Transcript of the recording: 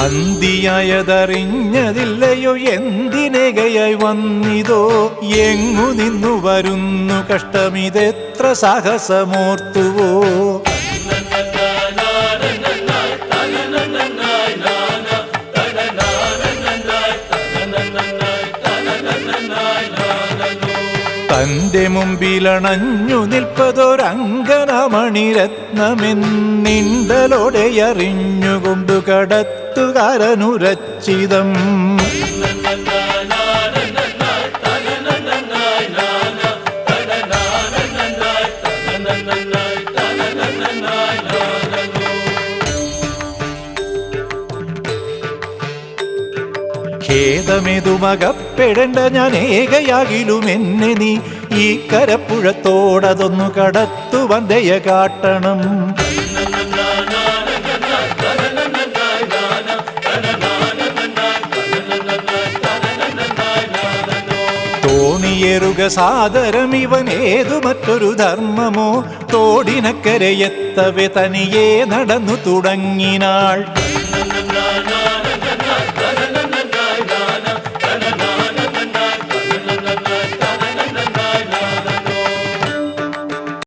അന്തിയായതറിഞ്ഞതില്ലയോ? എന്തിനകയായി വന്നിതോ? എങ്ങു നിന്നു വരുന്നു കഷ്ടമിതെത്ര സാഹസമോർത്തുവോ? തന്റെ മുമ്പിലണഞ്ഞു നിൽപ്പതൊരങ്കനമണിരത്നമെന്നിണ്ടലോടെ അറിഞ്ഞുകൊണ്ടു കടത്തുകാരനുരച്ചിതം ഖേദമെതുമകപ്പെടേണ്ട ഞാൻ ഏകയാകിലും എന്നെ നീ ഈ കരപ്പുഴത്തോടതൊന്നു കടത്തുവാൻ ദയ കാട്ടണം. തോണിയേറുക സാദരം ഇവൻ ഏതു മറ്റൊരു ധർമ്മമോ? തോടിനക്കരയെത്തവെ തനിയേ നടന്നു തുടങ്ങിനാൾ.